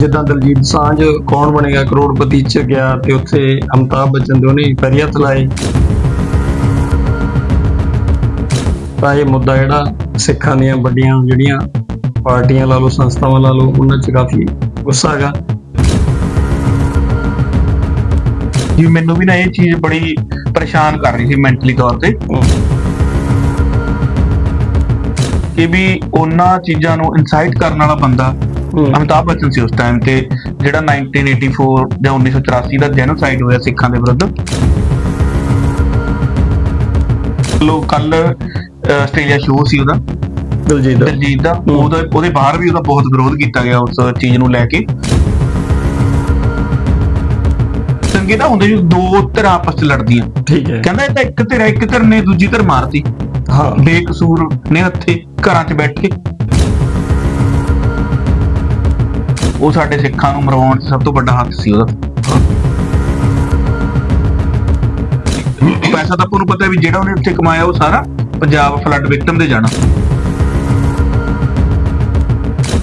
ਜਿੱਦਾਂ ਦਲਜੀਤ ਸਾਂਝ ਕੌਣ ਬਣੇਗਾ ਕਰੋੜਪਤੀ ਚ ਗਿਆ ਤੇ ਉੱਥੇ ਅਮਤਾਬ ਬੱਚਨ ਦੇ ਉਹਨੇ ਪੈਰੀ ਹੱਥ ਲਾਏ ਤਾਂ ਇਹ ਮੁੱਦਾ ਜਿਹੜਾ ਸਿੱਖਾਂ ਦੀਆਂ ਵੱਡੀਆਂ ਜਿਹੜੀਆਂ ਪਾਰਟੀਆਂ ਲਾ ਲਓ ਸੰਸਥਾਵਾਂ ਲਾ ਲਓ ਉਹਨਾਂ 'ਚ ਕਾਫੀ ਗੁੱਸਾ ਹੈਗਾ। ਜੀ ਮੈਨੂੰ ਵੀ ਨਾ ਇਹ ਚੀਜ਼ ਬੜੀ ਪਰੇਸ਼ਾਨ ਕਰ ਰਹੀ ਸੀ ਮੈਂਟਲੀ ਤੌਰ ਤੇ। ਕਿ ਵੀ ਉਹਨਾਂ ਚੀਜ਼ਾਂ ਨੂੰ ਇਨਸਾਈਟ ਕਰਨ ਵਾਲਾ ਬੰਦਾ ਅਮਿਤਾਭ ਬੱਚਨ ਸੀ ਉਸ ਟਾਈਮ ਤੇ ਜਿਹੜਾ 1984 ਜਾਂ 1984 ਦਾ ਜੈਨੋਸਾਈਡ ਹੋਇਆ ਸਿੱਖਾਂ ਦੇ ਵਿਰੁੱਧ। ਲੋ ਕੱਲ ਆਸਟ੍ਰੇਲੀਆ ਸ਼ੋਅ ਸੀ ਉਹਦਾ। ਦਲਜੀਤ ਦਾ। ਦਲਜੀਤ ਦਾ। ਉਹਦਾ ਉਹਦੇ ਬਾਹਰ ਵੀ ਉਹਦਾ ਬਹੁਤ ਵਿਰੋਧ ਕੀਤਾ ਗਿਆ ਉਸ ਚੀਜ਼ ਨੂੰ ਲੈ ਕੇ। ਤਾਂ ਹੁੰਦੇ ਜੀ ਦੋ ਧਿਰਾਂ ਆਪਸ ਚ ਲੜਦੀਆਂ। ਠੀਕ ਹੈ। ਕਹਿੰਦਾ ਇਹ ਤਾਂ ਇੱਕ ਧਿਰ ਇੱਕ ਧਿਰ ਨੇ ਦੂਜੀ ਧਿਰ ਮਾਰਤੀ। ਹਾਂ। ਬੇਕਸੂਰ ਨੇ ਹੱਥੇ ਘਰਾਂ 'ਚ ਬੈਠੇ। ਉਹ ਸਾਡੇ ਸਿੱਖਾਂ ਨੂੰ ਮਰਵਾਉਣ 'ਚ ਸਭ ਤੋਂ ਵੱਡਾ ਹੱਥ ਸੀ ਉਹਦਾ। ਪੈਸਾ ਤਾਂ ਆਪਾਂ ਨੂੰ ਪਤਾ ਵੀ ਜਿਹੜਾ ਉਹਨੇ ਉੱਥੇ ਕਮਾਇਆ ਉਹ ਸਾਰਾ ਪੰਜਾਬ ਫਲੱਡ ਵਿਕਟਮ ਦੇ ਜਾਣਾ।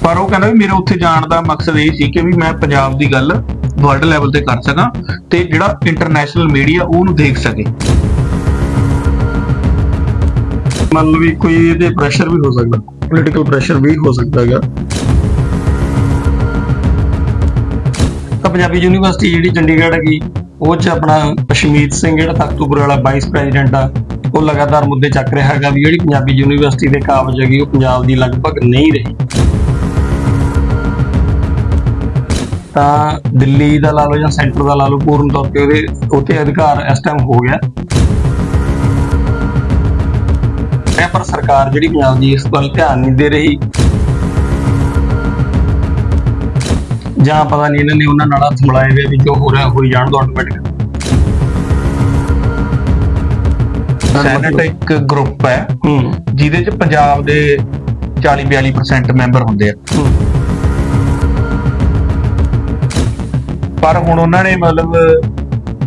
ਪਰ ਉਹ ਕਹਿੰਦਾ ਵੀ ਮੇਰਾ ਉੱਥੇ ਜਾਣ ਦਾ ਮਕਸਦ ਇਹ ਸੀ ਕਿ ਵੀ ਮੈਂ ਪੰਜਾਬ ਦੀ ਗੱਲ ਵਰਲਡ ਲੈਵਲ ਤੇ ਕਰ ਸਕਾਂ ਤੇ ਜਿਹੜਾ ਇੰਟਰਨੈਸ਼ਨਲ ਮੀਡੀਆ ਉਹਨੂੰ ਦੇਖ ਸਕੇ। ਮੰਨ ਲਓ ਵੀ ਕੋਈ ਇਹਦੇ ਪ੍ਰੈਸ਼ਰ ਵੀ ਹੋ ਸਕਦਾ ਪੋਲੀਟੀਕਲ ਪ੍ਰੈਸ਼ਰ ਵੀ ਹੋ ਸਕਦਾ ਹੈਗਾ। ਪੰਜਾਬੀ ਯੂਨੀਵਰਸਿਟੀ ਜਿਹੜੀ ਚੰਡੀਗੜ੍ਹ ਹੈਗੀ, ਉਹ ਚ ਆਪਣਾ ਕਸ਼ਮੀਰ ਸਿੰਘ ਜਿਹੜਾ ਤਖਤੂਪੁਰ ਵਾਲਾ ਵਾਈਸ ਪ੍ਰੈਜ਼ੀਡੈਂਟ ਆ, ਉਹ ਲਗਾਤਾਰ ਮੁੱਦੇ ਚੱਕ ਰਿਹਾ ਹੈਗਾ ਵੀ ਜਿਹੜੀ ਪੰਜਾਬੀ ਯੂਨੀਵਰਸਿਟੀ ਦੇ ਕਾਬਜ ਹੈਗੀ, ਉਹ ਪੰਜਾਬ ਦੀ ਲਗਭਗ ਨਹੀਂ ਰਹੀ। ਤਾਂ ਦਿੱਲੀ ਦਾ ਲਾ ਲਓ ਜਾਂ ਸੈਂਟਰ ਦਾ ਲਾ ਲਓ, ਪੂਰਨ ਤੌਰ ਤੇ ਉਹਦੇ ਉੱਤੇ ਅਧਿਕਾਰ ਇਸ ਟਾਈਮ ਹੋ ਗਿਆ। ਪਰ ਸਰਕਾਰ ਜਿਹੜੀ ਪੰਜਾਬ ਦੀ ਇਸ ਵੱਲ ਧਿਆਨ ਨਹੀਂ ਦੇ ਰਹੀ ਜਾਂ ਪਤਾ ਨਹੀਂ ਇਹਨਾਂ ਨੇ ਉਹਨਾਂ ਨਾਲ ਹੱਥ ਮਿਲਾਏ ਹੋਏ ਵੀ ਜੋ ਹੋ ਰਿਹਾ ਹੋਈ ਜਾਣ ਦੋ ਆਟੋਮੈਟਿਕ ਸੈਨੇਟ ਇੱਕ ਗਰੁੱਪ ਹੈ ਹੂੰ। ਜਿਹਦੇ ਚ ਪੰਜਾਬ ਦੇ 40-42% ਮੈਂਬਰ ਹੁੰਦੇ ਆ। ਪਰ ਹੁਣ ਉਹਨਾਂ ਨੇ ਮਤਲਬ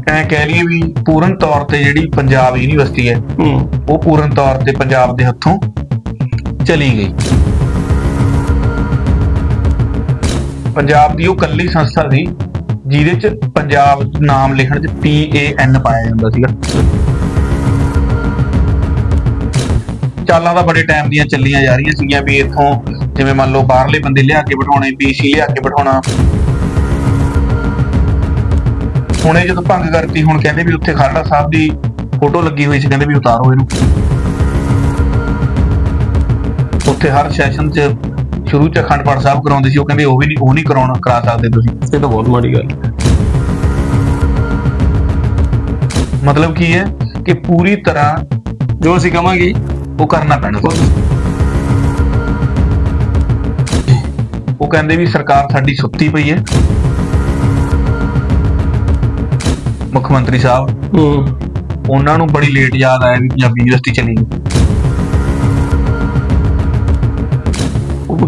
ਐ ਕਹਿ ਲਈਏ ਵੀ ਪੂਰਨ ਤੌਰ ਤੇ ਜਿਹੜੀ ਪੰਜਾਬ ਯੂਨੀਵਰਸਿਟੀ ਹੂੰ। ਉਹ ਪੂਰਨ ਤੌਰ ਤੇ ਪੰਜਾਬ ਦੇ ਹੱਥੋਂ ਚਲੀ ਗਈ। ਪੰਜਾਬ ਦੀ ਉਹ ਕੱਲੀ ਸੰਸਥਾ ਸੀ, ਜਿਹਦੇ ਚ ਪੰਜਾਬ ਨਾਮ ਲਿਖਣ ਚ ਪੀ ਏ ਐਨ ਪਾਇਆ ਜਾਂਦਾ ਸੀਗਾ। ਚਾਲਾਂ ਦਾ ਬੜੇ ਟਾਈਮ ਦੀਆਂ ਚੱਲੀਆਂ ਜਾ ਰਹੀਆਂ ਸੀਗੀਆਂ ਵੀ ਇੱਥੋਂ ਜਿਵੇਂ ਮੰਨ ਲਓ ਬਾਹਰਲੇ ਬੰਦੇ ਲਿਆ ਕੇ ਬਿਠਾਉਣੇ ਬੀਸੀ ਲਿਆ ਕੇ ਬਿਠਾਉਣਾ। ਹੁਣੇ ਜਦੋਂ ਭੰਗ ਕਰਤੀ, ਹੁਣ ਕਹਿੰਦੇ ਵੀ ਉੱਥੇ ਖਰੜਾ ਸਾਹਿਬ ਦੀ ਫੋਟੋ ਲੱਗੀ ਹੋਈ ਸੀ, ਕਹਿੰਦੇ ਵੀ ਉਤਾਰੋ ਇਹਨੂੰ। ਉੱਥੇ ਹਰ ਸੈਸ਼ਨ 'ਚ ਸ਼ੁਰੂ 'ਚ ਅਖੰਡ ਪਾਠ ਸਾਹਿਬ ਕਰਾਉਂਦੇ ਸੀ ਉਹ ਕਹਿੰਦੇ ਉਹ ਵੀ ਨਹੀਂ ਉਹ ਨਹੀਂ ਕਰਾਉਣਾ ਕਰਾ ਸਕਦੇ ਤੁਸੀਂ। ਇਹ ਤਾਂ ਬਹੁਤ ਮਾੜੀ ਗੱਲ ਹੈ। ਮਤਲਬ ਕੀ ਹੈ ਕਿ ਪੂਰੀ ਤਰ੍ਹਾਂ ਜੋ ਅਸੀਂ ਕਵਾਂਗੇ ਉਹ ਕਰਨਾ ਪੈਣਾ। ਉਹ ਕਹਿੰਦੇ ਵੀ ਸਰਕਾਰ ਸਾਡੀ ਸੁੱਤੀ ਪਈ ਹੈ। ਮੁੱਖ ਮੰਤਰੀ ਸਾਹਿਬ ਉਹਨਾਂ ਨੂੰ ਬੜੀ ਲੇਟ ਯਾਦ ਆਇਆ ਵੀ ਪੰਜਾਬੀ ਯੂਨੀਵਰਸਿਟੀ ਚਲੀ ਗਈ।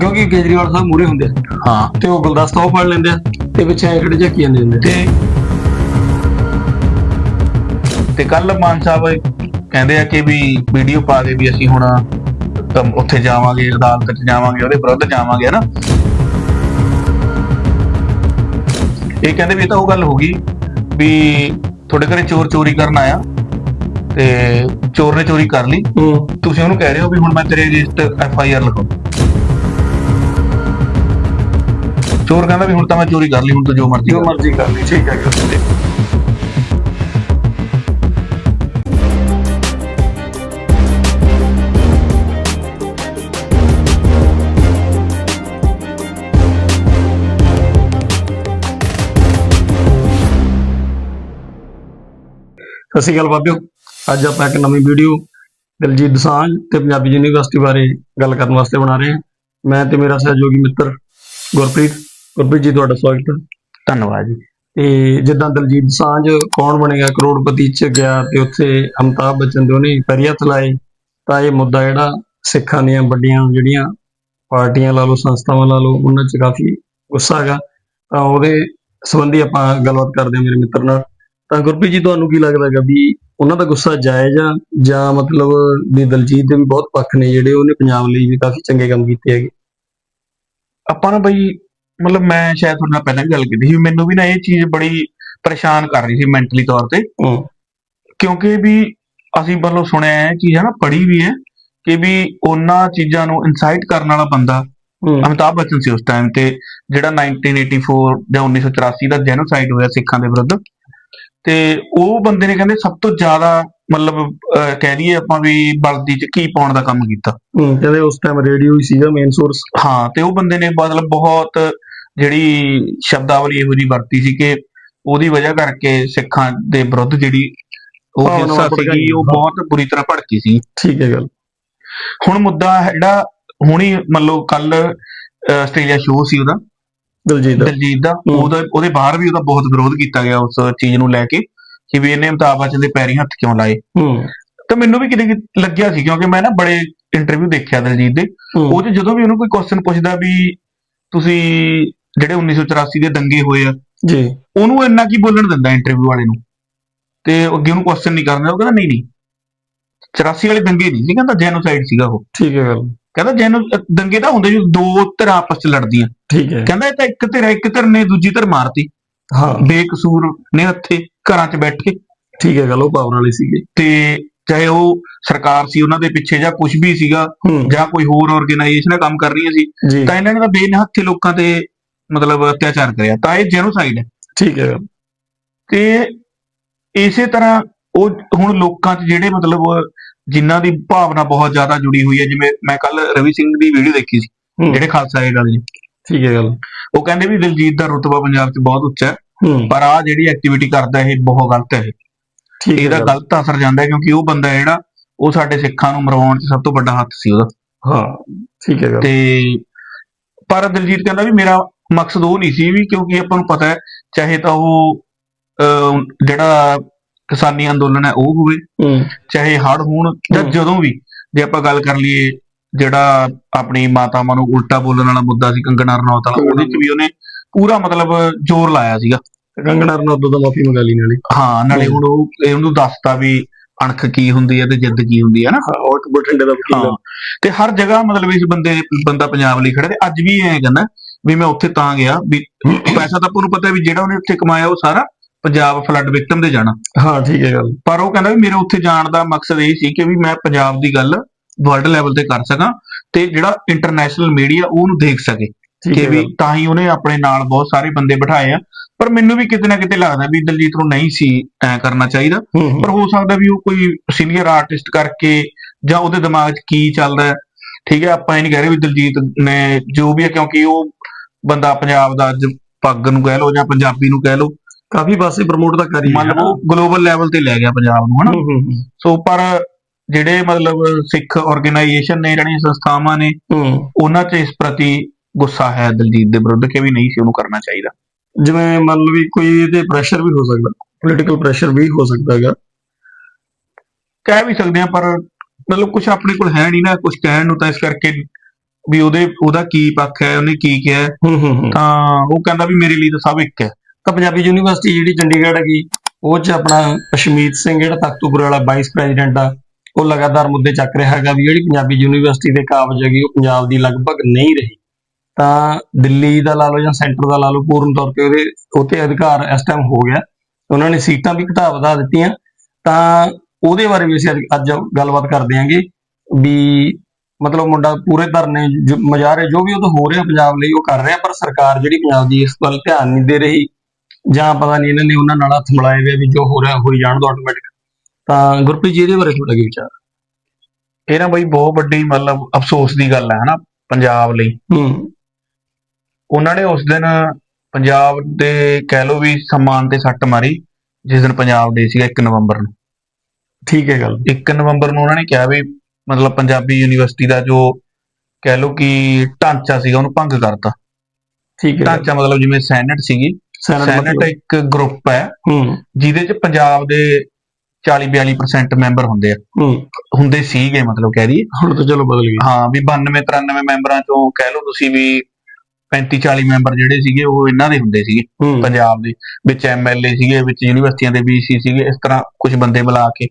ਕਿਉਂਕਿ ਕੇਜਰੀਵਾਲ ਸਾਹਿਬ ਮੂਰੇ ਹੁੰਦੇ ਆ। ਹਾਂ। ਤੇ ਉਹ ਗੁਲਦਸਤਾ ਉਹ ਫੜ ਲੈਂਦੇ ਆ ਤੇ ਪਿੱਛੇ ਐ ਕਿਹੜੇ ਝੱਕੀ ਜਾਂਦੇ ਹੁੰਦੇ। ਤੇ ਤੇ ਕੱਲ ਮਾਨ ਸਾਹਿਬ ਕਹਿੰਦੇ ਆ ਕਿ ਵੀ ਵੀਡੀਓ ਪਾ ਦੇ ਵੀ ਅਸੀਂ ਹੁਣ ਉੱਥੇ ਜਾਵਾਂਗੇ ਅਦਾਲਤ 'ਚ ਜਾਵਾਂਗੇ ਉਹਦੇ ਵਿਰੁੱਧ ਜਾਵਾਂਗੇ ਹਨਾ? ਇਹ ਕਹਿੰਦੇ ਵੀ ਇਹ ਤਾਂ ਉਹ ਗੱਲ ਹੋ ਗਈ ਵੀ ਤੁਹਾਡੇ ਘਰੇ ਚੋਰ ਚੋਰੀ ਕਰਨ ਆਇਆ ਤੇ ਚੋਰ ਨੇ ਚੋਰੀ ਕਰ ਲਈ। ਤੁਸੀਂ ਉਹਨੂੰ ਕਹਿ ਰਹੇ ਹੋ ਵੀ ਹੁਣ ਮੈਂ ਤੇਰੇ ਅਗੇਂਸਟ ਐਫ ਆਈ ਆਰ ਲਿਖਾਉਂ ਚੋਰ ਕਹਿੰਦਾ ਵੀ ਹੁਣ ਤਾਂ ਮੈਂ ਚੋਰੀ ਕਰ ਲਈ ਹੁਣ ਤੂੰ ਜੋ ਮਰਜ਼ੀ ਜੋ ਮਰਜ਼ੀ ਕਰ ਲਈ ਠੀਕ ਹੈ ਗੱਲ ਸਤਿ ਸ਼੍ਰੀ ਅਕਾਲ ਬਾਬਿਓ ਅੱਜ ਆਪਾਂ ਇੱਕ ਨਵੀਂ ਵੀਡੀਓ ਦਿਲਜੀਤ ਦੋਸਾਂਝ ਤੇ ਪੰਜਾਬੀ ਯੂਨੀਵਰਸਿਟੀ ਬਾਰੇ ਗੱਲ ਕਰਨ ਵਾਸਤੇ ਬਣਾ ਰਹੇ ਹਾਂ। ਮੈਂ ਤੇ ਮੇਰਾ ਸਹਿਯੋਗੀ ਮਿੱਤਰ ਗੁਰਪ੍ਰੀਤ ਗੁਰਪ੍ਰੀਤ ਜੀ ਤੁਹਾਡਾ ਸਵਾਗਤ ਹੈ। ਧੰਨਵਾਦ ਜੀ। ਤੇ ਜਿੱਦਾਂ ਦਲਜੀਤ ਸਾਂਝ ਕੌਣ ਬਣੇਗਾ ਕਰੋੜਪਤੀ ਚ ਗਿਆ ਤੇ ਉੱਥੇ ਅਮਤਾਬ ਬੱਚਨ ਦੇ ਉਹਨੇ ਪੈਰੀ ਹੱਥ ਲਾਏ ਤਾਂ ਇਹ ਮੁੱਦਾ ਜਿਹੜਾ ਸਿੱਖਾਂ ਦੀਆਂ ਵੱਡੀਆਂ ਜਿਹੜੀਆਂ ਪਾਰਟੀਆਂ ਲਾ ਲਓ ਸੰਸਥਾਵਾਂ ਲਾ ਲਓ ਉਹਨਾਂ 'ਚ ਕਾਫੀ ਗੁੱਸਾ ਹੈਗਾ। ਤਾਂ ਉਹਦੇ ਸੰਬੰਧੀ ਆਪਾਂ ਗੱਲਬਾਤ ਕਰਦੇ ਹਾਂ ਮੇਰੇ ਮਿੱਤਰ ਨਾਲ। ਤਾਂ ਗੁਰਪ੍ਰੀਤ ਜੀ ਤੁਹਾਨੂੰ ਕੀ ਲੱਗਦਾ ਹੈਗਾ ਵੀ ਉਹਨਾਂ ਦਾ ਗੁੱਸਾ ਜਾਇਜ਼ ਆ ਜਾਂ ਮਤਲਬ ਵੀ ਦਲਜੀਤ ਦੇ ਵੀ ਬਹੁਤ ਪੱਖ ਨੇ ਜਿਹੜੇ ਉਹਨੇ ਪੰਜਾਬ ਲਈ ਵੀ ਕਾਫੀ ਚੰਗੇ ਕੰਮ ਕੀਤੇ ਹੈਗੇ? ਆਪਾਂ ਨੂੰ ਬਈ ਮਤਲਬ ਮੈਂ ਸ਼ਾਇਦ ਤੁਹਾਡੇ ਨਾਲ ਪਹਿਲਾਂ ਵੀ ਗੱਲ ਕੀਤੀ ਸੀ ਮੈਨੂੰ ਵੀ ਨਾ ਇਹ ਚੀਜ਼ ਬੜੀ ਪਰੇਸ਼ਾਨ ਕਰ ਰਹੀ ਸੀ ਮੈਂਟਲੀ ਤੌਰ ਤੇ। ਹੂੰ। ਕਿਉਂਕਿ ਵੀ ਅਸੀਂ ਮਤਲਬ ਸੁਣਿਆ ਹੈ ਕਿ ਹੈ ਨਾ ਪੜ੍ਹੀ ਵੀ ਹੈ ਕਿ ਵੀ ਉਹਨਾਂ ਚੀਜ਼ਾਂ ਨੂੰ ਇਨਸਾਈਟ ਕਰਨ ਵਾਲਾ ਬੰਦਾ ਹੂੰ। ਅਮਿਤਾਭ ਬੱਚਨ ਸੀ ਉਸ ਟਾਈਮ ਤੇ ਜਿਹੜਾ 1984 ਜਾਂ 1984 ਦਾ ਜੈਨੋਸਾਈਡ ਹੋਇਆ ਸਿੱਖਾਂ ਦੇ ਵਿਰੁੱਧ। ਤੇ ਉਹ ਬੰਦੇ ਨੇ ਕਹਿੰਦੇ ਸਭ ਤੋਂ ਜ਼ਿਆਦਾ ਮਤਲਬ ਅਹ, ਕਹਿ ਦਈਏ ਆਪਾਂ ਵੀ ਬਲਦੀ ਚ ਕੀ ਪਾਉਣ ਦਾ ਕੰਮ ਕੀਤਾ। ਹੂੰ ਕਹਿੰਦੇ ਉਸ ਟਾਈਮ ਰੇਡੀਓ ਹੀ ਸੀਗਾ ਮੇਨ ਸੋਰਸ ਹਾਂ ਤੇ ਉਹ ਬੰਦੇ ਨੇ ਮਤਲਬ ਬਹੁਤ ਜਿਹੜੀ ਸ਼ਬਦਾਵਲੀ ਇਹੋ ਜਿਹੀ ਵਰਤੀ ਸੀ ਕਿ ਉਹਦੀ ਵਜ੍ਹਾ ਕਰਕੇ ਸਿੱਖਾਂ ਦੇ ਵਿਰੁੱਧ ਜਿਹੜੀ ਉਹ ਹਿੰਸਾ ਸੀਗੀ। ਉਹ ਬਹੁਤ ਬੁਰੀ ਤਰ੍ਹਾਂ ਭੜਕੀ ਸੀ। ਠੀਕ ਹੈ ਗੱਲ। ਹੁਣ ਮੁੱਦਾ ਹੈ ਜਿਹੜਾ ਹੁਣੀ ਮਤਲਬ ਕੱਲ ਆਸਟ੍ਰੇਲੀਆ ਸ਼ੋਅ ਸੀ ਉਹਦਾ। ਦਲਜੀਤ ਦਾ। ਦਲਜੀਤ ਦਾ। ਉਹਦਾ ਉਹਦੇ ਬਾਹਰ ਵੀ ਉਹਦਾ ਬਹੁਤ ਵਿਰੋਧ ਕੀਤਾ ਗਿਆ ਉਸ ਚੀਜ਼ ਨੂੰ ਲੈ ਕੇ ਕਿ ਵੀ ਇਹਨੇ ਅਮਿਤਾਭ ਬੱਚਨ ਦੇ ਪੈਰੀਂ ਹੱਥ ਕਿਉਂ ਲਾਏ। ਹੂੰ। ਤਾਂ ਮੈਨੂੰ ਵੀ ਕਿਤੇ ਲੱਗਿਆ ਸੀ ਕਿਉਂਕਿ ਮੈਂ ਨਾ ਬੜੇ ਇੰਟਰਵਿਊ ਦੇਖਿਆ ਦਲਜੀਤ ਦੇ। ਉਹ 'ਚ ਜਦੋਂ ਵੀ ਉਹਨੂੰ ਕੋਈ ਕੁਐਸਚਨ ਪੁੱਛਦਾ ਵੀ ਤੁਸੀਂ ਜਿਹੜੇ 1984 ਦੇ ਦੰਗੇ ਹੋਏ ਆ ਜੀ। ਉਹਨੂੰ ਇੰਨਾ ਕੀ ਬੋਲਣ ਦਿੰਦਾ ਇੰਟਰਵਿਊ ਵਾਲੇ ਨੂੰ? ਤੇ ਅੱਗੇ ਉਹਨੂੰ ਕੁਐਸਚਨ ਨਹੀਂ ਕਰਨਾ ਉਹ ਕਹਿੰਦਾ ਨਹੀਂ ਨਹੀਂ। 84 ਵਾਲੇ ਦੰਗੇ ਨਹੀਂ ਸੀ ਕਹਿੰਦਾ ਜੈਨੋਸਾਈਡ ਸੀਗਾ ਉਹ। ਠੀਕ ਹੈ ਗੱਲ। ਕਹਿੰਦਾ ਜੈਨੋ ਦੰਗੇ ਤਾਂ ਹੁੰਦੇ ਜਦੋਂ ਦੋ ਧਿਰਾਂ ਆਪਸ ਚ ਲੜਦੀਆਂ। ਠੀਕ ਹੈ। ਕਹਿੰਦਾ ਇਹ ਤਾਂ ਇੱਕ ਧਿਰ ਇੱਕ ਧਿਰ ਨੇ ਦੂਜੀ ਧਿਰ ਮਾਰਤੀ। ਹਾਂ। ਬੇਕਸੂਰ ਨੇ ਹੱਥੇ ਘਰਾਂ 'ਚ ਬੈਠੇ। ਠੀਕ ਹੈ ਗੱਲ ਉਹ ਪਾਵਰ ਵਾਲੀ ਸੀਗੀ। ਤੇ ਚਾਹੇ ਉਹ ਸਰਕਾਰ ਸੀ ਉਹਨਾਂ ਦੇ ਪਿੱਛੇ ਜਾਂ ਕੁਝ ਵੀ ਸੀਗਾ ਜਾਂ ਕੋਈ ਹੋਰ ਆਰਗੇਨਾਈਜੇਸ਼ਨਾਂ ਕੰਮ ਕਰ ਰਹੀਆਂ ਸੀ ਤਾਂ ਇਹਨਾਂ ਨੇ ਤਾਂ ਬੇਨਹੱਥੇ ਲੋਕਾਂ ਤੇ ਮਤਲਬ ਅਤਿਆਚਾਰ ਕਰਿਆ। ਤਾਂ ਇਹ ਜੈਨੋਸਾਈਡ ਹੈ। ਠੀਕ ਹੈ। ਤੇ ਇਸੇ ਤਰ੍ਹਾਂ ਉਹ ਹੁਣ ਲੋਕਾਂ 'ਚ ਜਿਹੜੇ ਮਤਲਬ ਜਿਨ੍ਹਾਂ ਦੀ ਭਾਵਨਾ ਬਹੁਤ ਜ਼ਿਆਦਾ ਜੁੜੀ ਹੋਈ ਹੈ ਜਿਵੇਂ ਮੈਂ ਕੱਲ ਰਵੀ ਸਿੰਘ ਦੀ ਵੀਡੀਓ ਦੇਖੀ ਸੀ ਜਿਹੜੇ ਖਾਲਸਾ ਏਡ ਵਾਲੇ ਨੇ। ਠੀਕ ਹੈ ਗੱਲ। ਉਹ ਕਹਿੰਦੇ ਵੀ ਦਿਲਜੀਤ ਦਾ ਰੁਤਬਾ ਪੰਜਾਬ 'ਚ ਬਹੁਤ ਉੱਚਾ ਹੈ ਪਰ ਆ ਜਿਹੜੀ ਐਕਟੀਵਿਟੀ ਕਰਦਾ ਇਹ ਬਹੁਤ ਗਲਤ ਹੈ ਇਹ। ਠੀਕ ਇਹਦਾ ਗੱਲ। ਗਲਤ ਅਸਰ ਜਾਂਦਾ ਕਿਉਂਕਿ ਉਹ ਬੰਦਾ ਜਿਹੜਾ ਉਹ ਸਾਡੇ ਸਿੱਖਾਂ ਨੂੰ ਮਰਵਾਉਣ 'ਚ ਸਭ ਤੋਂ ਵੱਡਾ ਹੱਥ ਸੀ ਉਹਦਾ। ਹਾਂ ਠੀਕ ਹੈ ਗੱਲ। ਤੇ ਪਰ ਦਿਲਜੀਤ ਕਹਿੰਦਾ ਵੀ ਮੇਰਾ ਮਕਸਦ ਉਹ ਨਹੀਂ ਸੀ ਵੀ ਕਿਉਂਕਿ ਆਪਾਂ ਨੂੰ ਪਤਾ ਹੈ ਚਾਹੇ ਤਾਂ ਉਹ ਜਿਹੜਾ ਕਿਸਾਨੀ ਅੰਦੋਲਨ ਹੈ ਉਹ ਹੋਵੇ ਚਾਹੇ ਹੜ ਹੋਣ ਜਾਂ। ਜਦੋਂ ਵੀ ਜੇ ਆਪਾਂ ਗੱਲ ਕਰ ਲਈਏ ਜਿਹੜਾ ਆਪਣੀ ਮਾਤਾਵਾਂ ਨੂੰ ਉਲਟਾ ਬੋਲਣ ਵਾਲਾ ਮੁੱਦਾ ਸੀ ਕੰਗਣਾ ਰਣੌਤ ਵਾਲਾ ਉਹਦੇ 'ਚ ਵੀ ਉਹਨੇ ਪੂਰਾ ਮਤਲਬ ਜ਼ੋਰ ਲਾਇਆ ਸੀਗਾ ਕੰਗਣਾ ਰਣੌਤ ਤੋਂ ਮਾਫੀ ਮੰਗਾ ਲਈ ਨਾਲੇ ਹਾਂ ਨਾਲੇ। ਹੁਣ ਉਹ ਇਹ ਉਹਨੂੰ ਦੱਸਤਾ ਵੀ ਅਣਖ ਕੀ ਹੁੰਦੀ ਹੈ ਤੇ ਜਿੱਦ ਕੀ ਹੁੰਦੀ ਹੈ ਨਾ ਉਹ ਇੱਕ ਬਠਿੰਡੇ ਦਾ ਵਕੀਲ। ਤੇ ਹਰ ਜਗ੍ਹਾ ਮਤਲਬ ਇਸ ਬੰਦੇ ਬੰਦਾ ਪੰਜਾਬ ਲਈ ਖੜਾ ਤੇ ਅੱਜ ਵੀ ਐਂ ਕਹਿੰਦਾ ਵੀ ਮੈਂ ਉੱਥੇ ਤਾਂ ਗਿਆ ਵੀ ਪੈਸਾ ਤਾਂ ਆਪਾਂ ਨੂੰ ਪਤਾ ਵੀ ਜਿਹੜਾ ਉਹਨੇ ਉੱਥੇ ਕਮਾਇਆ ਉਹ ਸਾਰਾ ਪੰਜਾਬ ਫਲੱਡ ਵਿਕਟਮ ਦੇ ਜਾਣਾ। ਹਾਂ ਠੀਕ ਹੈ ਗੱਲ। ਪਰ ਉਹ ਕਹਿੰਦਾ ਵੀ ਮੇਰੇ ਉੱਥੇ ਜਾਣ ਦਾ ਮਕਸਦ ਇਹ ਸੀ ਕਿ ਵੀ ਮੈਂ ਪੰਜਾਬ ਦੀ ਗੱਲ ਵਰਲਡ ਲੈਵਲ ਤੇ ਕਰ ਸਕਾਂ ਤੇ ਜਿਹੜਾ ਇੰਟਰਨੈਸ਼ਨਲ ਮੀਡੀਆ ਉਹਨੂੰ ਦੇਖ ਸਕੇ ਕਿ ਵੀ। ਤਾਂ ਹੀ ਉਹਨੇ ਆਪਣੇ ਨਾਲ ਬਹੁਤ ਸਾਰੇ ਬੰਦੇ ਬਿਠਾਏ ਆ। ਪਰ ਮੈਨੂੰ ਵੀ ਕਿਤੇ ਨਾ ਕਿਤੇ ਲੱਗਦਾ ਵੀ ਦਲਜੀਤ ਨੂੰ ਨਹੀਂ ਸੀ ਐ ਕਰਨਾ ਚਾਹੀਦਾ। ਪਰ ਹੋ ਸਕਦਾ ਵੀ ਉਹ ਕੋਈ ਸੀਨੀਅਰ ਆਰਟਿਸਟ ਕਰਕੇ ਜਾਂ ਉਹਦੇ ਦਿਮਾਗ 'ਚ ਕੀ ਚੱਲਦਾ ਠੀਕ ਹੈ ਆਪਾਂ ਇਹ ਨਹੀਂ ਕਹਿ ਰਹੇ ਵੀ ਦਲਜੀਤ ਨੇ ਜੋ ਵੀ ਹੈ ਕਿਉਂਕਿ ਉਹ ਬੰਦਾ ਪੰਜਾਬ ਦਾ ਅੱਜ ਪੱਗ ਨੂੰ ਕਹਿ ਲਓ ਜਾਂ ਪੰਜਾਬੀ ਨੂੰ ਕਹਿ ਲਓ। ਕਾਫੀ ਪਾਸੇ ਪ੍ਰਮੋਟ ਤਾਂ ਕਰੀ ਮਤਲਬ ਉਹ ਗਲੋਬਲ ਲੈਵਲ ਤੇ ਲੈ ਗਿਆ ਪੰਜਾਬ ਨੂੰ ਹਨਾ? ਹੂੰ ਹੂੰ ਹੂੰ, ਸੋ ਪਰ ਜਿਹੜੇ ਮਤਲਬ ਸਿੱਖ ਆਰਗੇਨਾਈਜੇਸ਼ਨ ਨੇ ਜਿਹੜੀਆਂ ਸੰਸਥਾਵਾਂ ਨੇ ਹੂੰ। ਉਹਨਾਂ 'ਚ ਇਸ ਪ੍ਰਤੀ ਗੁੱਸਾ ਹੈ ਦਲਜੀਤ ਦੇ ਵਿਰੁੱਧ ਕਿ ਵੀ ਨਹੀਂ ਸੀ ਉਹਨੂੰ ਕਰਨਾ ਚਾਹੀਦਾ? ਜਿਵੇਂ ਮੰਨ ਲਓ ਵੀ ਕੋਈ ਇਹਦੇ ਪ੍ਰੈਸ਼ਰ ਵੀ ਹੋ ਸਕਦਾ ਪੋਲੀਟੀਕਲ ਪ੍ਰੈਸ਼ਰ ਵੀ ਹੋ ਸਕਦਾ ਹੈਗਾ। ਕਹਿ ਵੀ ਸਕਦੇ ਆ ਪਰ ਮਤਲਬ ਕੁਝ ਆਪਣੇ ਕੋਲ ਹੈ ਨਹੀਂ ਨਾ ਕੁਝ ਕਹਿਣ ਨੂੰ ਤਾਂ ਇਸ ਕਰਕੇ ਵੀ ਉਹਦੇ ਉਹਦਾ ਕੀ ਪੱਖ ਹੈ ਉਹਨੇ ਕੀ ਕਿਹਾ ਹੈ, ਹੂੰ ਹੂੰ ਹੂੰ। ਤਾਂ ਉਹ ਕਹਿੰਦਾ ਵੀ ਮੇਰੇ ਲਈ ਤਾਂ ਸਭ ਇੱਕ ਹੈ। ਤਾਂ ਪੰਜਾਬੀ ਯੂਨੀਵਰਸਿਟੀ ਜਿਹੜੀ ਚੰਡੀਗੜ੍ਹ ਹੈਗੀ, ਉਹ ਚ ਆਪਣਾ ਅਸ਼ਮੀਤ ਸਿੰਘ ਜਿਹੜਾ ਤਖਤੂਪੁਰ ਵਾਲਾ ਵਾਈਸ ਪ੍ਰੈਜ਼ੀਡੈਂਟ ਆ, ਉਹ ਲਗਾਤਾਰ ਮੁੱਦੇ ਚੱਕ ਰਿਹਾ ਹੈਗਾ ਵੀ ਜਿਹੜੀ ਪੰਜਾਬੀ ਯੂਨੀਵਰਸਿਟੀ ਦੇ ਕਾਬਜ ਹੈਗੀ, ਉਹ ਪੰਜਾਬ ਦੀ ਲਗਭਗ ਨਹੀਂ ਰਹੀ। ਤਾਂ ਦਿੱਲੀ ਦਾ ਲਾ ਲਓ ਜਾਂ ਸੈਂਟਰ ਦਾ ਲਾ ਲਓ, ਪੂਰਨ ਤੌਰ ਤੇ ਉਹਦੇ ਉਤੇ ਅਧਿਕਾਰ ਇਸ ਟਾਈਮ ਹੋ ਗਿਆ। ਉਹਨਾਂ ਨੇ ਸੀਟਾਂ ਵੀ ਘਟਾ ਵਧਾ ਦਿੱਤੀਆਂ। ਤਾਂ ਉਹਦੇ ਬਾਰੇ ਵੀ ਅਸੀਂ ਅੱਜ- ਗੱਲਬਾਤ ਕਰਦੇ ਆਂਗੇ ਵੀ ਮਤਲਬ ਮੁੰਡਾ ਪੂਰੇ ਧਰਨੇ ਜੋ- ਜੋ ਵੀ ਉਹ ਹੋ ਰਿਹਾ ਪੰਜਾਬ ਲਈ ਉਹ ਕਰ ਰਿਹਾ, ਪਰ ਸਰਕਾਰ ਜਿਹੜੀ ਪੰਜਾਬ ਦੀ ਇਸ ਵੱਲ ਧਿਆਨ ਨਹੀਂ ਦੇ ਰਹੀ ਜਾਂ ਪਤਾ ਨਹੀਂ ਇਹਨਾਂ ਨੇ ਉਹਨਾਂ ਨਾਲ ਹੱਥ ਮਿਲਾਏ ਹੋਏ ਆ ਵੀ ਜੋ ਹੋ ਰਿਹਾ ਹੋਈ ਜਾਣ ਦੋ ਆਟੋਮੈਟਿਕ ਤਾਂ ਗੁਰਪ੍ਰੀਤ ਜੀ ਇਹਦੇ ਬਾਰੇ ਤੁਹਾਡਾ ਕੀ ਵਿਚਾਰ ਇਹ ਨਾ ਬਈ ਬਹੁਤ ਵੱਡੀ ਮਤਲਬ ਅਫਸੋਸ ਦੀ ਗੱਲ ਹੈ ਹਨਾ ਪੰਜਾਬ ਲਈ। ਹੂੰ। ਉਹਨਾਂ ਨੇ ਉਸ ਦਿਨ ਪੰਜਾਬ ਦੇ ਕਹਿ ਲਓ ਵੀ ਸਨਮਾਨ ਤੇ ਸੱਟ ਮਾਰੀ ਜਿਸ ਦਿਨ ਪੰਜਾਬ ਦੇ ਸੀਗਾ 1 ਨਵੰਬਰ ਨੂੰ। ਠੀਕ ਹੈ ਗੱਲ। 1 ਨਵੰਬਰ ਨੂੰ ਉਹਨਾਂ ਨੇ ਕਿਹਾ ਵੀ ਮਤਲਬ ਪੰਜਾਬੀ ਯੂਨੀਵਰਸਿਟੀ ਦਾ ਜੋ ਕਹਿ ਲਓ ਕਿ ਢਾਂਚਾ ਸੀਗਾ ਉਹਨੂੰ ਭੰਗ ਕਰਤਾ। ਠੀਕ ਹੈ ਢਾਂਚਾ ਮਤਲਬ ਜਿਵੇਂ ਸੈਨੇਟ ਸੀਗੀ ਸੈਨੇਟ ਇੱਕ ਗਰੁੱਪ ਹੈ ਜਿਹਦੇ ਚ ਪੰਜਾਬ ਦੇ 40-42% ਮੈਂਬਰ ਹੁੰਦੇ ਆ। ਹੁੰਦੇ ਸੀਗੇ ਮਤਲਬ ਕਹਿ ਦਈਏ। ਹੁਣ ਤਾਂ ਚਲੋ ਬਦਲ ਗਈ ਹਾਂ ਵੀ 92 93 ਮੈਂਬਰਾਂ ਚੋਂ ਕਹਿ ਲਓ ਤੁਸੀਂ ਵੀ 35 40 ਮੈਂਬਰ ਜਿਹੜੇ ਸੀਗੇ ਉਹ ਇਹਨਾਂ ਦੇ ਹੁੰਦੇ ਸੀਗੇ ਪੰਜਾਬ ਦੇ ਵਿੱਚ ਐਮਐਲਏ ਸੀਗੇ ਵਿੱਚ ਯੂਨੀਵਰਸਿਟੀਆਂ ਦੇ ਵੀਸੀ ਸੀਗੇ ਇਸ ਤਰ੍ਹਾਂ ਕੁਝ ਬੰਦੇ ਬੁਲਾ ਕੇ।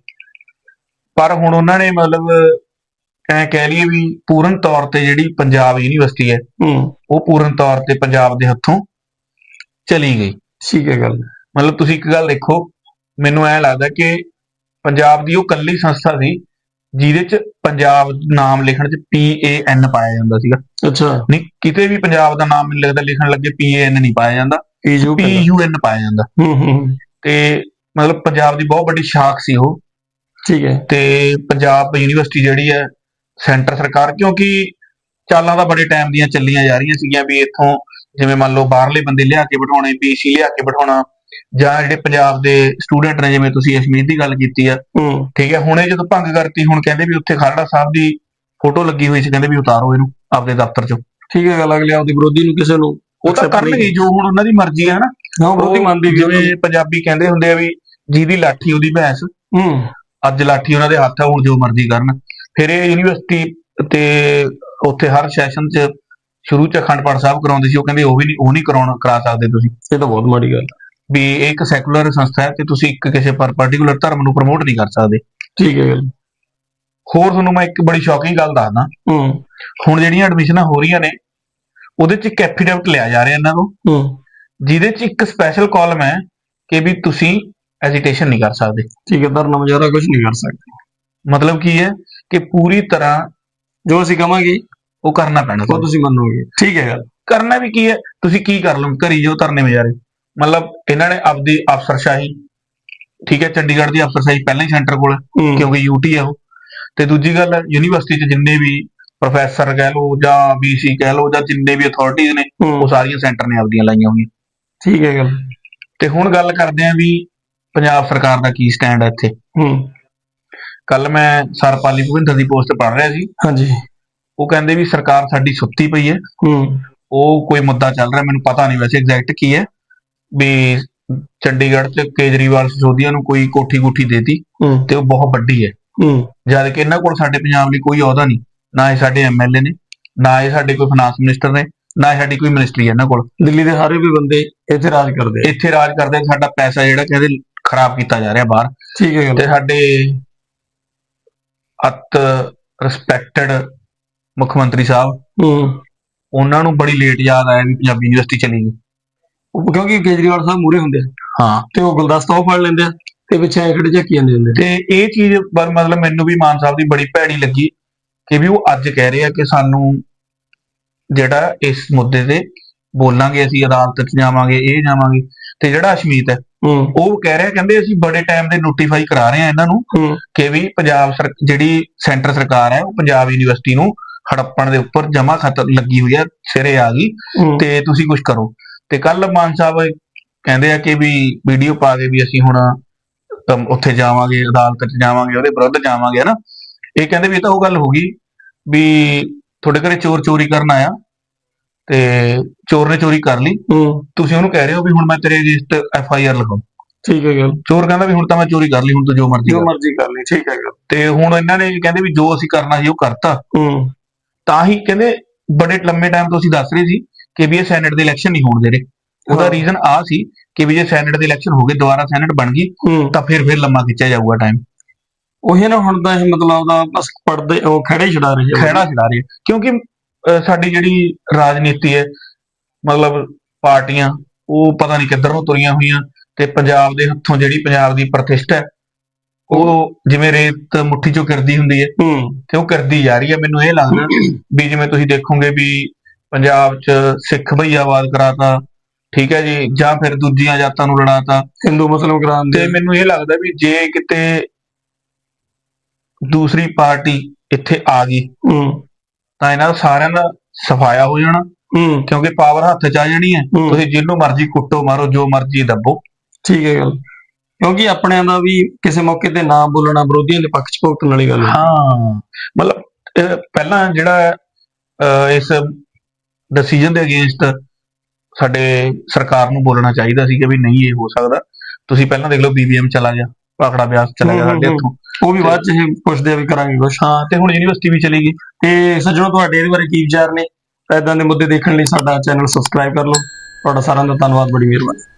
ਪਰ ਹੁਣ ਉਹਨਾਂ ਨੇ ਮਤਲਬ ਐ ਕਹਿ ਲਈਏ ਵੀ ਪੂਰਨ ਤੌਰ ਤੇ ਜਿਹੜੀ ਪੰਜਾਬ ਯੂਨੀਵਰਸਿਟੀ ਹੂੰ। ਉਹ ਪੂਰਨ ਤੌਰ ਤੇ ਪੰਜਾਬ ਦੇ ਹੱਥੋਂ ਚਲੀ ਗਈ। ਠੀਕ ਹੈ ਗੱਲ। ਮਤਲਬ ਤੁਸੀਂ ਇੱਕ ਗੱਲ ਦੇਖੋ ਮੈਨੂੰ ਐ ਲੱਗਦਾ ਕਿ ਪੰਜਾਬ ਦੀ ਉਹ ਕੱਲੀ ਸੰਸਥਾ ਸੀ ਜਿਹਦੇ ਚ ਪੰਜਾਬ ਨਾਮ ਲਿਖਣ ਚ ਪੀ ਏ ਐਨ ਪਾਇਆ ਜਾਂਦਾ ਸੀਗਾ। ਅੱਛਾ। ਨਹੀਂ ਕਿਤੇ ਵੀ ਪੰਜਾਬ ਦਾ ਨਾਮ ਨਹੀਂ ਲਿਖਦਾ ਲਿਖਣ ਲੱਗੇ ਪੀ ਏ ਐਨ ਨਹੀਂ ਪਾਇਆ ਜਾਂਦਾ। ਪੀ ਯੂ ਐਨ ਪਾਇਆ ਜਾਂਦਾ। ਹੂੰ ਹੂੰ। ਤੇ ਮਤਲਬ ਪੰਜਾਬ ਦੀ ਬਹੁਤ ਵੱਡੀ ਸ਼ਾਖ ਸੀ ਉਹ। ਠੀਕ ਹੈ। ਤੇ ਪੰਜਾਬ ਯੂਨੀਵਰਸਿਟੀ ਜਿਹੜੀ ਹੈ ਸੈਂਟਰ ਸਰਕਾਰ ਕਿਉਂਕਿ ਚਾਲਾਂ ਤਾਂ ਬੜੇ ਟਾਈਮ ਦੀਆਂ ਚੱਲੀਆਂ ਜਾ ਰਹੀਆਂ ਸੀਗੀਆਂ ਵੀ ਇੱਥੋਂ ਜਿਵੇਂ ਮੰਨ ਲਓ ਬਾਹਰਲੇ ਬੰਦੇ ਲਿਆ ਕੇ ਬਿਠਾਉਣੇ ਬੀਸੀ ਲਿਆ ਕੇ ਬਿਠਾਉਣਾ ਜਾਂ ਜਿਹੜੇ ਪੰਜਾਬ ਦੇ ਸਟੂਡੈਂਟ ਨੇ ਜਿਵੇਂ ਤੁਸੀਂ ਅਸ਼ਮੀਤ ਦੀ ਗੱਲ ਕੀਤੀ ਆ। ਠੀਕ ਹੈ ਹੁਣ ਜਦੋਂ ਭੰਗ ਕਰਤੀ ਹੁਣ ਕਹਿੰਦੇ ਵੀ ਉੱਥੇ ਖਾਲੜਾ ਸਾਹਿਬ ਦੀ ਫੋਟੋ ਲੱਗੀ ਹੋਈ ਸੀ ਕਹਿੰਦੇ ਵੀ ਉਤਾਰੋ ਇਹਨੂੰ ਆਪਦੇ ਦਫ਼ਤਰ ਚੋਂ। ਠੀਕ ਹੈ ਗੱਲ ਅਗਲੇ ਆਪਦੇ ਵਿਰੋਧੀ ਨੂੰ ਕਿਸੇ ਨੂੰ ਉਹ ਤਾਂ ਕਰਨਗੇ ਜੋ ਹੁਣ ਉਹਨਾਂ ਦੀ ਮਰਜ਼ੀ ਹੈ ਨਾ। ਹਾਂ ਵਿਰੋਧੀ ਮੰਨਦੀ ਜਿਵੇਂ ਪੰਜਾਬੀ ਕਹਿੰਦੇ ਹੁੰਦੇ ਆ ਵੀ ਜਿਹਦੀ ਲਾਠੀ ਉਹਦੀ ਭੈਂਸ। ਹੂੰ। ਅੱਜ ਲਾਠੀ ਉਹਨਾਂ ਦੇ ਹੱਥ ਆ ਹੁਣ ਜੋ ਮਰਜ਼ੀ ਕਰਨ। ਫਿਰ ਇਹ ਯੂਨੀਵਰਸਿਟੀ ਤੇ ਉੱਥੇ ਹਰ ਸੈਸ਼ਨ 'ਚ ਸ਼ੁਰੂ 'ਚ ਅਖੰਡ ਪਾਠ ਸਾਹਿਬ ਕਰਾਉਂਦੇ ਸੀ ਉਹ ਕਹਿੰਦੇ ਉਹ ਵੀ ਨਹੀਂ ਉਹ ਨਹੀਂ ਕਰਾਉਣ ਕਰਾ ਸਕਦੇ ਤੁਸੀਂ। ਇਹ ਤਾਂ ਬਹੁਤ ਮਾੜੀ ਗੱਲ ਹੈ। ਵੀ ਇਹ ਇੱਕ ਸੈਕੂਲਰ ਸੰਸਥਾ ਹੈ ਤੇ ਤੁਸੀਂ ਇੱਕ ਕਿਸੇ ਪਰ ਪਾਰਟਿਕੂਲਰ ਧਰਮ ਨੂੰ ਪ੍ਰਮੋਟ ਨਹੀਂ ਕਰ ਸਕਦੇ। ਠੀਕ ਹੈ ਗੱਲ। ਹੋਰ ਤੁਹਾਨੂੰ ਮੈਂ ਇੱਕ ਬੜੀ ਸ਼ੌਕਿੰਗ ਗੱਲ ਦੱਸਦਾ। ਹੂੰ। ਹੁਣ ਜਿਹੜੀਆਂ ਐਡਮਿਸ਼ਨਾਂ ਹੋ ਰਹੀਆਂ ਨੇ ਉਹਦੇ 'ਚ ਇੱਕ ਐਫੀਡੈਵਿਟ ਲਿਆ ਜਾ ਰਿਹਾ ਇਹਨਾਂ ਤੋਂ ਹੂੰ। ਜਿਹਦੇ 'ਚ ਇੱਕ ਸਪੈਸ਼ਲ ਕਾਲਮ ਹੈ ਕਿ ਵੀ ਤੁਸੀਂ ਐਜੀਟੇਸ਼ਨ ਨਹੀਂ ਕਰ ਸਕਦੇ। ਠੀਕ ਹੈ ਧਰਨਾ ਮੁਜ਼ਾਹਰਾ ਕੁਝ ਨਹੀਂ ਕਰ ਸਕਦੇ। ਮਤਲਬ ਕੀ ਹੈ ਕਿ ਪੂਰੀ ਤਰ੍ਹਾਂ ਜੋ ਅਸੀਂ ਕਵਾਂਗੇ ਉਹ ਕਰਨਾ ਪੈਣਾ ਉਹ ਤੁਸੀਂ ਮੰਨੋਗੇ। ਠੀਕ ਹੈ। ਗੱਲ ਕਰਨਾ ਵੀ ਕੀ ਹੈ? ਤੁਸੀਂ ਕੀ ਕਰ ਲਓ? ਘਰੀ ਜੋ ਧਰਨੇ ਵਿਚਾਰੇ ਮਤਲਬ ਇਹਨਾਂ ਨੇ ਆਪਦੀ ਅਫਸਰਸ਼ਾਹੀ ਠੀਕ ਹੈ ਚੰਡੀਗੜ੍ਹ ਦੀ ਅਫਸਰਸ਼ਾਹੀ ਪਹਿਲਾਂ ਹੀ ਸੈਂਟਰ ਕੋਲ ਕਿਉਂਕਿ ਯੂਟੀ ਹੈ ਉਹ। ਤੇ ਦੂਜੀ ਗੱਲ ਯੂਨੀਵਰਸਿਟੀ 'ਚ ਜਿੰਨੇ ਵੀ ਪ੍ਰੋਫੈਸਰ ਕਹਿ ਲਓ ਜਾਂ ਬੀਸੀ ਕਹਿ ਲਓ ਜਾਂ ਜਿੰਨੇ ਵੀ ਅਥਾਰਟੀਜ਼ ਨੇ ਉਹ ਸਾਰੀਆਂ ਸੈਂਟਰ ਨੇ ਆਪਦੀਆਂ ਲਾਈਆਂ ਹੋਈਆਂ। ਠੀਕ ਹੈ ਗੱਲ। ਤੇ ਹੁਣ ਗੱਲ ਕਰਦੇ ਆਂ ਵੀ ਪੰਜਾਬ ਸਰਕਾਰ ਦਾ ਕੀ ਸਟੈਂਡ ਹੈ ਇੱਥੇ। ਹੂੰ। ਕੱਲ ਮੈਂ ਸਰਪਾਲੀ ਭੁਪਿੰਦਰ ਦੀ ਪੋਸਟ ਪੜ੍ਹ ਰਿਹਾ ਸੀ। ਹਾਂਜੀ। ਉਹ ਕਹਿੰਦੇ ਵੀ ਸਰਕਾਰ ਸਾਡੀ ਸੁੱਤੀ ਪਈ ਹੈ। ਹੂੰ। ਉਹ ਕੋਈ ਮੁੱਦਾ ਚੱਲ ਰਿਹਾ ਮੈਨੂੰ ਪਤਾ ਨਹੀਂ ਵੈਸੇ ਐਗਜ਼ੈਕਟ ਕੀ ਹੈ। ਵੀ ਚੰਡੀਗੜ੍ਹ 'ਚ ਕੇਜਰੀਵਾਲ ਸਿਸੋਦੀਆ ਨੂੰ ਕੋਈ ਕੋਠੀ ਗੁੱਠੀ ਦੇਤੀ ਹੂੰ। ਤੇ ਉਹ ਬਹੁਤ ਵੱਡੀ ਹੈ। ਹੂੰ। ਜਦ ਕਿ ਇਹਨਾਂ ਕੋਲ ਸਾਡੇ ਪੰਜਾਬ ਲਈ ਕੋਈ ਅਹੁਦਾ ਨਹੀਂ। ਨਾ ਇਹ ਸਾਡੇ ਐਮਐਲਏ ਨੇ ਨਾ ਇਹ ਸਾਡੇ ਕੋਈ ਫਾਈਨਾਂਸ ਮਿਨਿਸਟਰ ਨੇ ਨਾ ਇਹ ਸਾਡੀ ਕੋਈ ਮਿਨਿਸਟਰੀ ਹੈ ਇਹਨਾਂ ਕੋਲ। ਦਿੱਲੀ ਦੇ ਸਾਰੇ ਵੀ ਬੰਦੇ ਇੱਥੇ ਰਾਜ ਕਰਦੇ ਆ। ਇੱਥੇ ਰਾਜ ਕਰਦੇ ਸਾਡਾ ਪੈਸਾ ਜਿਹੜਾ ਕਹਿੰਦੇ ਖਰਾਬ ਕੀਤਾ ਜਾ ਰਿਹਾ ਬਾਹਰ। ਠੀਕ ਹੈ ਗੱਲ ਤੇ ਸਾਡੇ ਅਤ ਰਿਸਪੈਕਟਡ ਮੁੱਖ ਮੰਤਰੀ ਸਾਹਿਬ। ਹੂੰ। ਉਹਨਾਂ ਨੂੰ ਬੜੀ ਲੇਟ ਯਾਦ ਆਇਆ ਵੀ ਪੰਜਾਬੀ ਯੂਨੀਵਰਸਿਟੀ ਚਲੀ ਗਈ। ਉਹ ਕਿਉਂਕਿ ਕੇਜਰੀਵਾਲ ਸਾਹਿਬ ਮੂਰੇ ਹੁੰਦੇ ਆ। ਹਾਂ। ਤੇ ਉਹ ਗੁਲਦਸਤਾ ਉਹ ਫੜ ਲੈਂਦੇ ਆ ਤੇ ਪਿੱਛੇ ਐ ਖੜੇ ਝੱਕੀ ਜਾਂਦੇ ਹੁੰਦੇ ਆ। ਤੇ ਇਹ ਚੀਜ਼ ਪਰ ਮਤਲਬ ਮੈਨੂੰ ਵੀ ਮਾਨ ਸਾਹਿਬ ਦੀ ਬੜੀ ਭੈੜੀ ਲੱਗੀ ਕਿ ਵੀ ਉਹ ਅੱਜ ਕਹਿ ਰਹੇ ਆ ਕਿ ਸਾਨੂੰ ਜਿਹੜਾ ਇਸ ਮੁੱਦੇ ਤੇ ਬੋਲਾਂਗੇ ਅਸੀਂ ਅਦਾਲਤ 'ਚ ਜਾਵਾਂਗੇ ਇਹ ਜਾਵਾਂਗੇ। ਤੇ ਜਿਹੜਾ ਅਸ਼ਮੀਤ ਹੈ ਹੂੰ। ਉਹ ਕਹਿ ਰਿਹਾ ਕਹਿੰਦੇ ਅਸੀਂ ਬੜੇ ਟਾਈਮ ਦੇ ਨੋਟੀਫਾਈ ਕਰਾ ਰਹੇ ਆ ਇਹਨਾਂ ਨੂੰ ਹੂੰ। ਕਿ ਵੀ ਪੰਜਾਬ ਸਰ ਜਿਹੜੀ ਸੈਂਟਰ ਸਰਕਾਰ ਹੈ ਉਹ ਪੰਜਾਬ ਯੂਨੀਵਰਸਿਟੀ ਨੂੰ ਹੜੱਪਣ ਦੇ ਉੱਪਰ ਜਮਾ ਖਤਰ ਲੱਗੀ ਹੋਈ ਹੈ ਸਿਰੇ ਆ ਗਈ। ਤੇ ਤੁਸੀਂ ਕੁਝ ਕਰੋ। ਤੇ ਕੱਲ ਮਾਨ ਸਾਹਿਬ ਕਹਿੰਦੇ ਆ ਕਿ ਵੀ ਵੀਡੀਓ ਪਾ ਕੇ ਵੀ ਅਸੀਂ ਹੁਣ ਉੱਥੇ ਜਾਵਾਂਗੇ ਅਦਾਲਤ 'ਚ ਜਾਵਾਂਗੇ ਉਹਦੇ ਵਿਰੁੱਧ ਜਾਵਾਂਗੇ ਹਨਾ। ਇਹ ਕਹਿੰਦੇ ਵੀ ਇਹ ਤਾਂ ਉਹ ਗੱਲ ਹੋ ਗਈ ਵੀ ਤੁਹਾਡੇ ਘਰੇ ਚੋਰ ਚੋਰੀ ਕਰਨ ਆਇਆ ਤੇ ਚੋਰ ਨੇ ਚੋਰੀ ਕਰ ਲਈ। ਤੁਸੀਂ ਉਹਨੂੰ ਕਹਿ ਰਹੇ ਹੋ ਵੀ ਹੁਣ ਮੈਂ ਤੇਰੇ ਅਗੇਂਸਟ ਐਫ ਆਈ ਆਰ ਲਗਾਉਂ। ਠੀਕ ਹੈ ਗੱਲ। ਚੋਰ ਕਹਿੰਦਾ ਵੀ ਹੁਣ ਤਾਂ ਮੈਂ ਚੋਰੀ ਕਰ ਲਈ ਹੁਣ ਤੂੰ ਜੋ ਮਰਜ਼ੀ ਜੋ ਮਰਜ਼ੀ ਕਰ ਲਈ ਠੀਕ ਹੈ ਗੱਲ। ਤੇ ਹੁਣ ਇਹਨਾਂ ਨੇ ਕਹਿੰਦੇ ਵੀ ਜੋ ਅਸੀਂ ਕਰਨਾ ਸੀ ਉਹ ਕਰਤਾ। ਹੂੰ। ਤਾਂ ਹੀ ਕਹਿੰਦੇ ਬੜੇ ਲੰਮੇ ਟਾਈਮ ਤੋਂ ਅਸੀਂ ਦੱਸ ਰਹੇ ਸੀ ਕਿ ਵੀ ਇਹ ਸੈਨੇਟ ਦੇ ਇਲੈਕਸ਼ਨ ਨਹੀਂ ਹੋਣ ਦੇ ਰਹੇ। ਉਹਦਾ। ਰੀਜ਼ਨ ਆ ਸੀ ਕਿ ਵੀ ਜੇ ਸੈਨੇਟ ਦੇ ਇਲੈਕਸ਼ਨ ਹੋ ਗਏ ਦੁਬਾਰਾ ਸੈਨੇਟ ਬਣ ਗਈ ਤਾਂ ਫਿਰ ਫਿਰ ਲੰਮਾ ਖਿੱਚਿਆ ਜਾਊਗਾ ਟਾਈਮ ਉਹੀ ਨਾ ਹੁਣ ਤਾਂ ਇਹ ਮਤਲਬ ਦਾ ਬਸ ਪੜਦੇ ਉਹ ਖੜੇ ਛਡਾ ਰਹੇ ਆ। ਖਹਿੜਾ ਛਡਾ ਰਹੀ ਕਿਉਂਕਿ ਸਾਡੀ ਜਿਹੜੀ ਰਾਜਨੀਤੀ ਹੈ ਮਤਲਬ ਪਾਰਟੀਆਂ ਉਹ ਪਤਾ ਨਹੀਂ ਕਿੱਧਰ ਨੂੰ ਤੁਰੀਆਂ ਹੋਈਆਂ ਤੇ ਪੰਜਾਬ ਦੇ ਹੱਥੋਂ ਜਿਹੜੀ ਪੰਜਾਬ ਦੀ ਪ੍ਰਤਿਸ਼ਠਾ ਹੈ ਉਹ ਜਿਵੇਂ ਰੇਤ ਮੁੱਠੀ ਚੋਂ ਕਰਦੀ ਹੁੰਦੀ ਹੈ। ਤੇ ਉਹ ਕਰਦੀ ਜਾ ਰਹੀ ਹੈ। ਮੈਨੂੰ ਇਹ ਲੱਗਦਾ ਵੀ ਜਿਵੇਂ ਤੁਸੀਂ ਦੇਖੋਗੇ ਵੀ ਪੰਜਾਬ 'ਚ ਸਿੱਖ ਭਈਆਵਾਦ ਕਰਾਤਾ ਠੀਕ ਹੈ ਜੀ ਜਾਂ ਫਿਰ ਦੂਜੀਆਂ ਜਾਤਾਂ ਨੂੰ ਲੜਾਤਾ ਹਿੰਦੂ ਮੁਸਲਮ ਕਰਾਉਣ ਤੇ ਮੈਨੂੰ ਇਹ ਲੱਗਦਾ ਵੀ ਜੇ ਕਿਤੇ ਦੂਸਰੀ ਪਾਰਟੀ ਇੱਥੇ ਆ ਗਈ ਤਾਂ ਇਹਨਾਂ ਦਾ ਸਾਰਿਆਂ ਦਾ ਸਫਾਇਆ ਹੋ ਜਾਣਾ। ਕਿਉਂਕਿ ਪਾਵਰ ਹੱਥ 'ਚ ਆ ਜਾਣੀ ਹੈ। ਹੂੰ। ਤੁਸੀਂ ਜਿਹਨੂੰ ਮਰਜ਼ੀ ਕੁੱਟੋ ਮਾਰੋ ਜੋ ਮਰਜ਼ੀ ਦੱਬੋ। ਠੀਕ ਹੈ ਗੱਲ ਕਿਉਂਕਿ ਆਪਣਿਆਂ ਦਾ ਵੀ ਕਿਸੇ ਮੌਕੇ ਤੇ ਨਾ ਬੋਲਣਾ ਵਿਰੋਧੀਆਂ ਦੇ ਪੱਖ ਚ ਭੁਗਤਣ ਵਾਲੀ ਗੱਲ ਹੈ। ਹਾਂ। ਮਤਲਬ ਅਹ, ਪਹਿਲਾਂ ਜਿਹੜਾ ਅਹ, ਇਸ ਡਿਸੀਜਨ ਦੇ ਅਗੇਂਸਟ ਸਾਡੇ ਸਰਕਾਰ ਨੂੰ ਬੋਲਣਾ ਚਾਹੀਦਾ ਸੀ ਕਿ ਵੀ ਨਹੀਂ ਇਹ ਹੋ ਸਕਦਾ। ਤੁਸੀਂ ਪਹਿਲਾਂ ਦੇਖ ਲਓ ਬੀਬੀਐਮ ਚਲਾ ਗਿਆ ਪਾਖੜਾ ਬਿਆਸ ਚਲਾ ਗਿਆ ਸਾਡੇ ਹੱਥੋਂ ਉਹ ਵੀ ਬਾਅਦ ਚ ਇਹ ਪੁੱਛਦੇ ਆ ਵੀ ਕਰਾਂਗੇ ਕੁਛ। ਹਾਂ ਤੇ ਹੁਣ ਯੂਨੀਵਰਸਿਟੀ ਵੀ ਚਲੀ ਗਈ। ਤੇ ਸੱਜਣੋ ਤੁਹਾਡੇ ਇਹਦੇ ਬਾਰੇ ਕੀ ਵਿਚਾਰ ਨੇ? ਇਦਾਂ ਦੇ ਮੁੱਦੇ ਦੇਖਣ ਲਈ ਸਾਡਾ ਚੈਨਲ ਸਬਸਕ੍ਰਾਈਬ ਕਰ ਲਓ। ਤੁਹਾਡਾ ਸਾਰਿਆਂ ਦਾ ਧੰਨਵਾਦ ਬੜੀ ਮਿਹਰਬਾਨੀ।